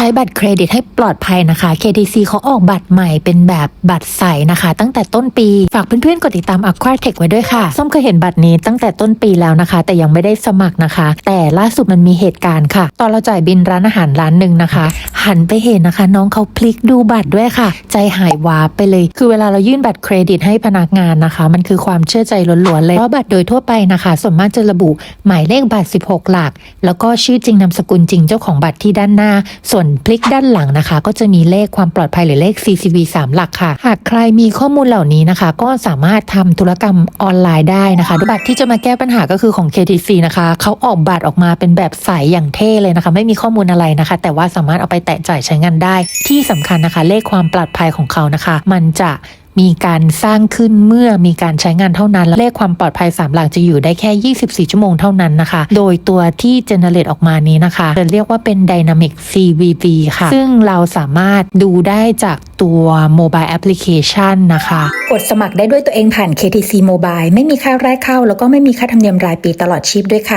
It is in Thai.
ใช้บัตรเครดิตให้ปลอดภัยนะคะ KTC เขาออกบัตรใหม่เป็นแบบบัตรใสนะคะ ตั้งแต่ต้นปี ฝากเพื่อนๆกดติดตาม Aquatech ไว้ด้วยค่ะ ส้มเคยเห็นบัตรนี้ตั้งแต่ต้นปีแล้วนะคะ แต่ยังไม่ได้สมัครนะคะ แต่ล่าสุดมันมีเหตุการณ์ค่ะ ตอนเราจ่ายบินร้านอาหารร้านหนึ่งนะคะ หันไปเห็นนะคะ น้องเขาพลิกดูบัตรด้วยค่ะ ใจหายวาบไปเลย คือเวลาเรายื่นบัตรเครดิตให้พนักงานนะคะ มันคือความเชื่อใจล้วนๆเลยเพราะบัตรโดยทั่วไปนะคะ ส่วนมากจะระบุหมายเลขบัตร 16 หลัก แล้วก็ชื่อจริงนามสกุลจริงเจ้าของบัตรที่ด้านหน้า ส่วนพลิกด้านหลังนะคะ ก็จะมีเลขความปลอดภัยหรือเลข CCV 3 หลักค่ะ หากใครมีข้อมูลเหล่านี้นะคะ ก็สามารถทำธุรกรรมออนไลน์ได้นะคะบัตรที่จะมาแก้ปัญหาก็คือของ KTC นะคะเขาออกบัตรออกมาเป็นแบบใสอย่างเท่เลยนะคะ ไม่มีข้อมูลอะไรนะคะ แต่ว่าสามารถเอาไปแตะจ่ายใช้งานได้ ที่สำคัญนะคะ เลขความปลอดภัยของเขานะคะ มันจะ มีการสร้างขึ้นเมื่อมีการใช้งานเท่านั้นและเลขความปลอดภัย 3 หลักจะอยู่ได้แค่ 24 ชั่วโมงเท่านั้นนะคะ โดยตัวที่ generate ออกมานี้นะคะ จะเรียกว่าเป็น dynamic CVV ค่ะ ซึ่งเราสามารถดูได้จากตัว mobile application นะคะ กดสมัครได้ด้วยตัวเองผ่าน KTC Mobile ไม่มีค่าแรกเข้า แล้วก็ไม่มีค่าธรรมเนียมรายปีตลอดชีพด้วยค่ะ